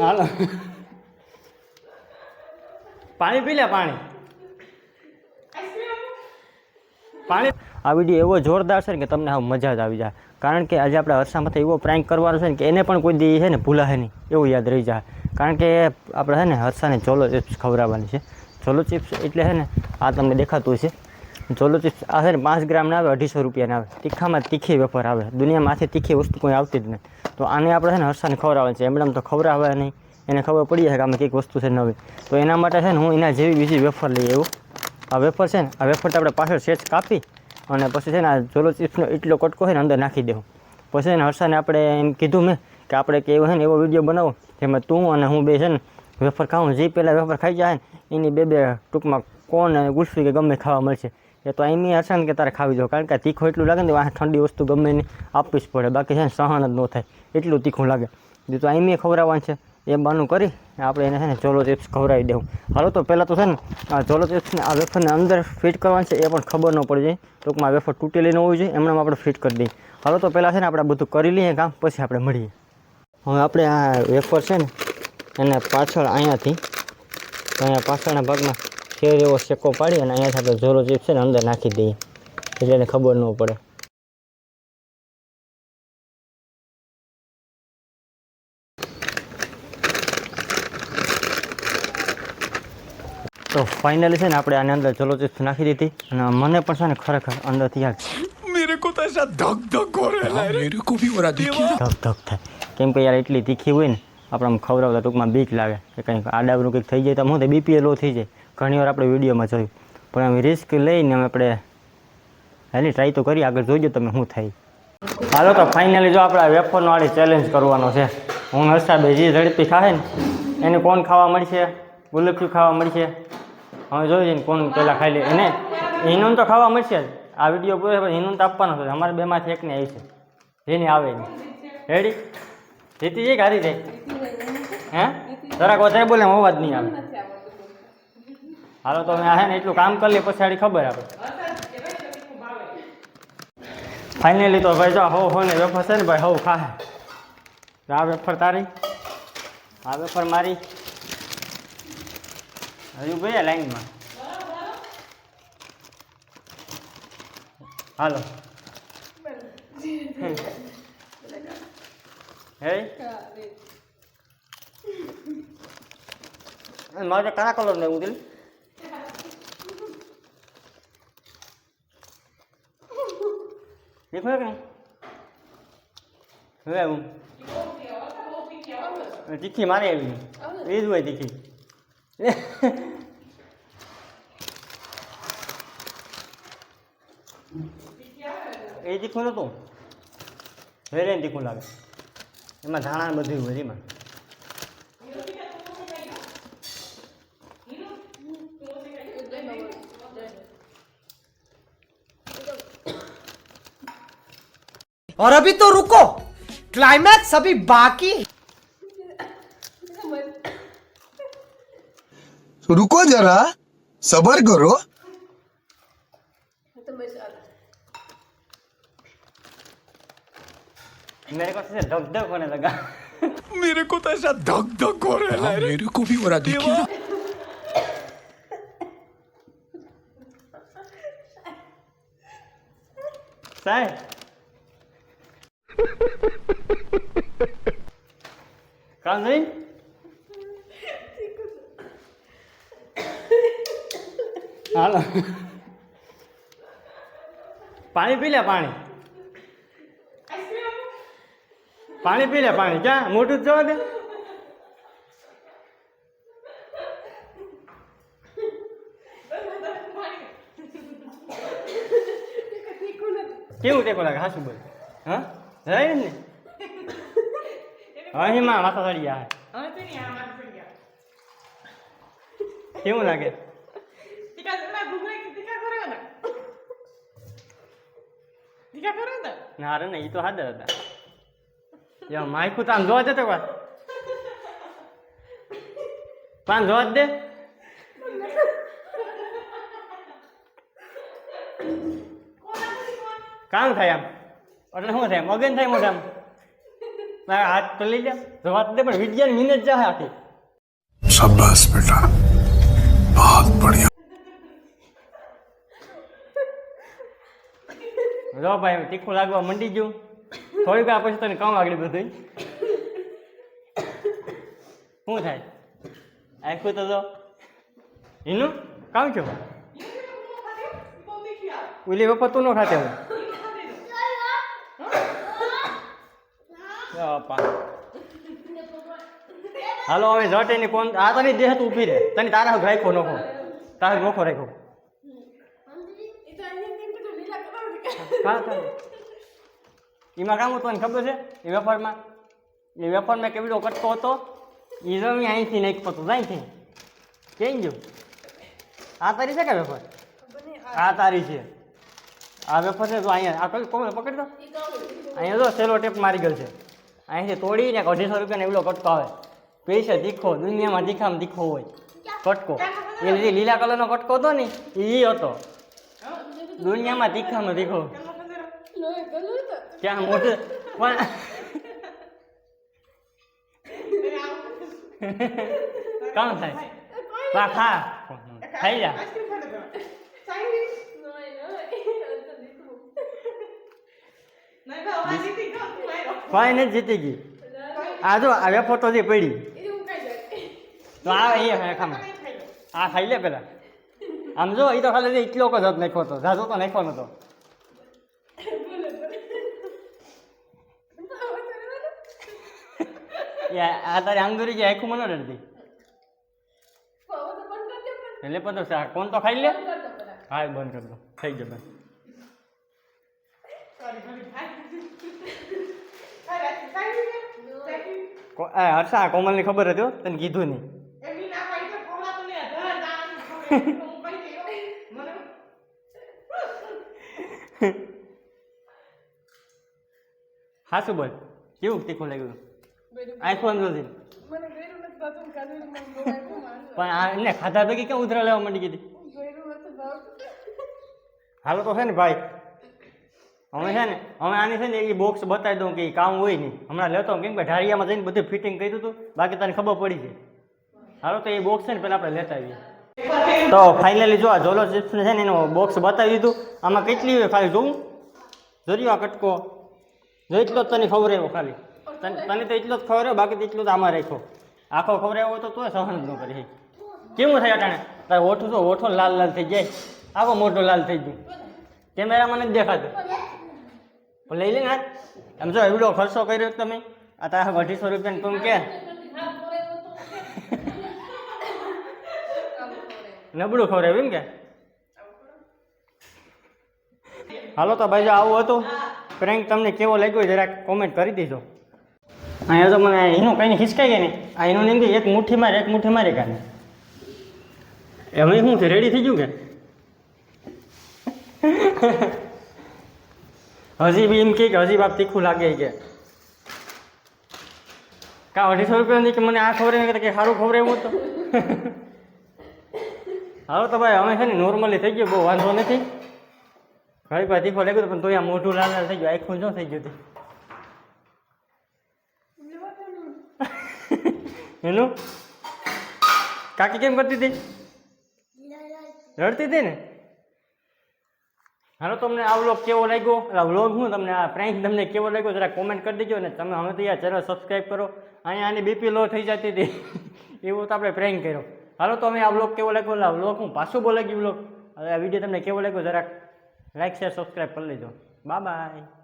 હાલો. પાણી પી લે, પાણી. પાણી આ વીડિયો એવો જોરદાર છે ને કે તમને હવે મજા જ આવી જાય. કારણ કે આજે આપણે હર્ષામાંથી એવો પ્રેન્ક કરવાનો છે ને કે એને પણ કોઈ દી છે ને ભૂલાશે નહીં. એવું યાદ રહી જાય. કારણ કે આપણે છે ને હર્ષાને ચોલો ચિપ્સ ખવડાવવાની છે. ચોલો ચિપ્સ એટલે છે ને આ તમને દેખાતું છે ચોલો ચિપ્સ આ છે ને પાંચ ગ્રામના આવે, અઢીસો રૂપિયાના આવે. તીખામાં તીખી વેફર આવે. દુનિયામાંથી તીખી વસ્તુ કોઈ આવતી જ નથી. તો આને આપણે છે ને હર્ષાને ખવડાવવાની છે. એમણે તો ખવડાવે નહીં. એને ખબર પડી જાય કે આમાં કંઈક વસ્તુ છે નવી તો એના માટે છે ને હું એના જેવી બીજી વેફર લઈ એવું આ વેફર છે ને, આ વેફર તો આપણે પાછળ સેચ કાપી અને પછી છે ને આ જોલો ચિપ્સનો એટલો કટકો છે ને અંદર નાખી દેવું. પછી છે ને હર્ષાને આપણે એમ કીધું મેં કે આપણે કે એવો છે ને એવો વીડિયો બનાવો જેમાં તું અને હું બે છે ને વેફર ખાઉં. જે પહેલાં વેફર ખાઈ જાય ને, એની બે બે ટૂંકમાં કોણ અને ગુલ્ફી કે ગમે ખાવા મળશે. એ તો એમની હર્ષાને કે તારે ખાવી જો કારણ કે તીખો એટલું લાગે ને, આ ઠંડી વસ્તુ ગમે એને આપવી જ પડે. બાકી છે ને સહન જ ન થાય. એટલું તીખું લાગે. એ તો આઈમીએ ખવડાવવાનું છે. એ બાનું કરી આપણે એને છે ને ચોલો ચિપ્સ ખવડાવી દેવું. હાલો તો પહેલાં તો છે ને આ ચોલો ચિપ્સને આ વેફરને અંદર ફિટ કરવાનું છે, એ પણ ખબર ન પડી જાય. ટૂંકમાં વેફર તૂટેલી ન હોવી જોઈએ એમણે આપણે ફિટ કરી દઈએ. હાલો તો પહેલાં છે ને આપણે બધું કરી લઈએ કામ, પછી આપણે મળીએ. હવે આપણે આ વેફર છે ને, એને પાછળ અહીંયાથી, અહીંયા પાછળના ભાગમાં ખેર એવો શેકો પાડી અને અહીંયાથી આપણે ઝોલો ચિપ્સ છે ને અંદર નાખી દઈએ. એટલે એને ખબર ન પડે. તો ફાઇનલી છે ને આપણે આની અંદર ચલો ચિપ્સ નાખી દીધી અને મને પણ છે ને ખરેખર અંદરથી યાર મેરે કો તો ધક ધક હો રહે મેરે કો ભી હો રહા ધક ધક થાય. કેમ કે યાર એટલી તીખી હોય ને આપણે આમ ખવડાવતા ટૂંકમાં બીક લાગે કે કંઈક આડાવરું કંઈક થઈ જાય તો હું તો બીપીએ લો થઈ જાય. ઘણી વાર આપણે વિડીયોમાં જોયું. પણ આમ રિસ્ક લઈને અમે આપણે હેલી ટ્રાય તો કરી આગળ જોઈજો તમે શું થાય. હાલો તો ફાઇનલી જો આપણે વેફરવાળી ચેલેન્જ કરવાનો છે. હું હર્ષાભાઈ જે ઝડપી ખાશે ને એને કોણ ખાવા મળશે? ગુલાબચું ખાવા મળશે? હવે જોઈએ ને કોણ પહેલાં ખાઈ લે. એને હિનુન તો ખાવા મળશે જ. આ વીડિયો પૂરો પણ હિનુન તો આપવાનો છે. અમારે બેમાંથી એકને આવી છે. જેની આવે રેડી જીતી જઈ હારી જાય? હે? જરાક વધારે બોલે હું અવાજ નહીં આવે. હાલો તો આ છે ને એટલું કામ કરી લઈએ પછી આડી ખબર આપણે ફાઇનલી તો ભાઈ જો હો હો ને વેફર છે ને ભાઈ હો ખા આ વેફર તારી? આ વેફર મારી? હજુ ભાઈ લાઈનમાં? હાલો. હે? મારે કયા કલર લેવું ઉતરી દેખો કે હવે આવું. તીખી મારે આવી. એ જ હોય તીખી. એ તીખું નહોતું વેરે તીખું લાગે એમાં ધાણા ને બધું હોય એમાં और अभी तो रुको क्लाइमैक्स अभी बाकी है रुको जरा सबर करो मेरे को से धक धक होने लगा मेरे को तो ऐसा धक धक हो रहा है मेरे को भी हो रहा देखिए સાહેબ કામ નહીં હાલો પાણી પી લે પાણી પાણી પી લે પાણી. ક્યાં મોટું જ જવા દે. કેવું ટેકો લાગે? હાસું બોલ. હા? રહી ને? અહીં માં માથા ચડી ગયા. કેવું લાગે? ના. રે ને. એ તો હાજર હતા. યાર માયકું તાન જોવા જતો વાત પાન જોવા દે. કામ થાય આમ. એટલે શું થાય? મગન થાય મોઢામ. મારા હાથ તો લઈ જા જોવા દે પણ વિજ્ઞાન મિનત જા આખી. શાબાશ બેટા. બહુત બઢિયા. જો ભાઈ તીખું લાગવા મંડી ગયું. થોડીક વાર પછી તને કામ આગળ બધું શું થાય? આખું તો જો. એનું કામ છો? ઉલી વખત તું ન ખાતે હું? હાલો હવે જટ એની કોણ આ તને દેહ તું ઊભી રહે. તને તારા રાખ્યો નોખો તારા નોખો રાખ્યો. હા હા. એમાં કામ હતું ખબર છે? એ વેપારમાં એ વેપારમાં કેવડો કટકો હતો. એ જમી અહીંથી નાખતો હતો. અહીંથી કેમ ગયું? આ તારી છે કે વેપાર આ તારી છે. આ વેપાર છે તો અહીંયા. આ કોમે પકડી દો. અહીંયા જો સેલો ટેપ મારી ગયો છે. અહીંથી તોડીને અઢીસો રૂપિયાનો એવડો કટકો આવે. પૈસા દીખો દુનિયામાં દીખામ દીખો હોય. કટકો. એ જે લીલા કલરનો કટકો હતો ને એ હતો. દુનિયામાં દીખામાં તીખો. ક્યાં મોઢે પણ કામ થાય ખા ખા ખાઈ જા કોઈ નથી જીતી ગઈ આ જો વેફર તો જે પડી તો આ હે ખામ આ ખાઈ લે પેલા આમ જો એ તો ખાલી એટલો જ નાખ્યો હતો ઝાઝો તો નાખ્યો નતો એ આ તારી દોરી જાય આખું મને રડતી. એટલે પણ તો કોણ તો ખાઈ લે? હા એ બંધ કરી દો. થઈ ગયો કો- હર્ષા કોમલની ખબર હતી તને કીધું નહીં. હા, શું બોલ? કેવું તીખું લાગ્યું? અંદરથી પણ આ એને ખાધા ભેગી કેમ ઉધરા લેવા માંડી ગઈ હાલો તો છે ને ભાઈ હવે છે ને હવે આની છે ને એ બોક્સ બતાવી દઉં કે એ કામ હોય નહીં. હમણાં લેતો કેમ કે ઢારિયામાં જઈને બધું ફિટિંગ કર્યું હતું બાકી તને ખબર પડી છે. હાલો તો એ બોક્સ છે ને પહેલાં આપણે લેતા આવીએ. તો ફાઇનલી જો આ જોલો ચિપ્સને છે ને એનું બોક્સ બતાવી દીધું. આમાં કેટલી હોય ખાલી જોઉં? જોજો આ કટકો. જોઈ એટલો જ તને ખબર એવો ખાલી. તને તો એટલો જ ખબર બાકી એટલો જ આમાં રાખ્યો. આખો ખબર હોય તો તું સહન જ ન કરી કેવું થાય અટાણે? તારે ઓઠું તો ઓઠો લાલ લાલ થઈ જાય. આવો મોટો લાલ થઈ ગયું. કેમેરામાં નથી જ દેખાતો લઈ લે ને એમ જો, એવડો ખર્ચો કર્યો તમે. આ તારા અઢીસો રૂપિયાને તું કે. નબળું ખવડાવ્યું એમ કે. હાલો તો ભાઈ આવું હતું. પ્રેન્ક તમને કેવો લાગ્યો જરાક કોમેન્ટ કરી દીજો. અહીંયા તો મને એનું કંઈ ખિસકાઈ ગયા ને આ એનું નીંદી એક મુઠ્ઠી મારે, એક મુઠ્ઠી મારે કાને હવે શું છે રેડી થઈ ગયું કે? હજી બી એમ કે હજી બાપ તીખું લાગે કે. કા અઢીસો રૂપિયા નહીં કે મને આ ખબર કે સારું ખબર એવું તો હવે તો ભાઈ, અમે છે ને નોર્મલી થઈ ગયું, બહુ વાંધો નથી. ઘણી પાસે તીખો લાગ્યું પણ તોય આ મોઢું લાલ લાલ થઈ ગયું, આખું જો થઈ ગયું એનું કાકી કેમ કરતી હતી? રડતી હતી ને? હાલો, તમને આ વ્લોગ કેવો લાગ્યો? એટલે વ્લોગ હું તમને, આ પ્રેન્ક તમને કેવો લાગ્યો જરા કોમેન્ટ કરી દેજો ને તમે હવે તો યાર ચેનલ સબસ્ક્રાઈબ કરો. અહીંયા આની બીપી લો થઈ જતી હતી. એવું તો આપણે પ્રેન્ક કર્યો. હાલો, તો અમે આ વ્લોગ કેવો લાગ્યો? આ વ્લોગ હું પાછું બોલાઈ ગયું વ્લોગ હવે આ વીડિયો તમને કેવો લાગ્યો? જરાક લાઈક શેર સબસ્ક્રાઈબ કરી લેજો. Bye bye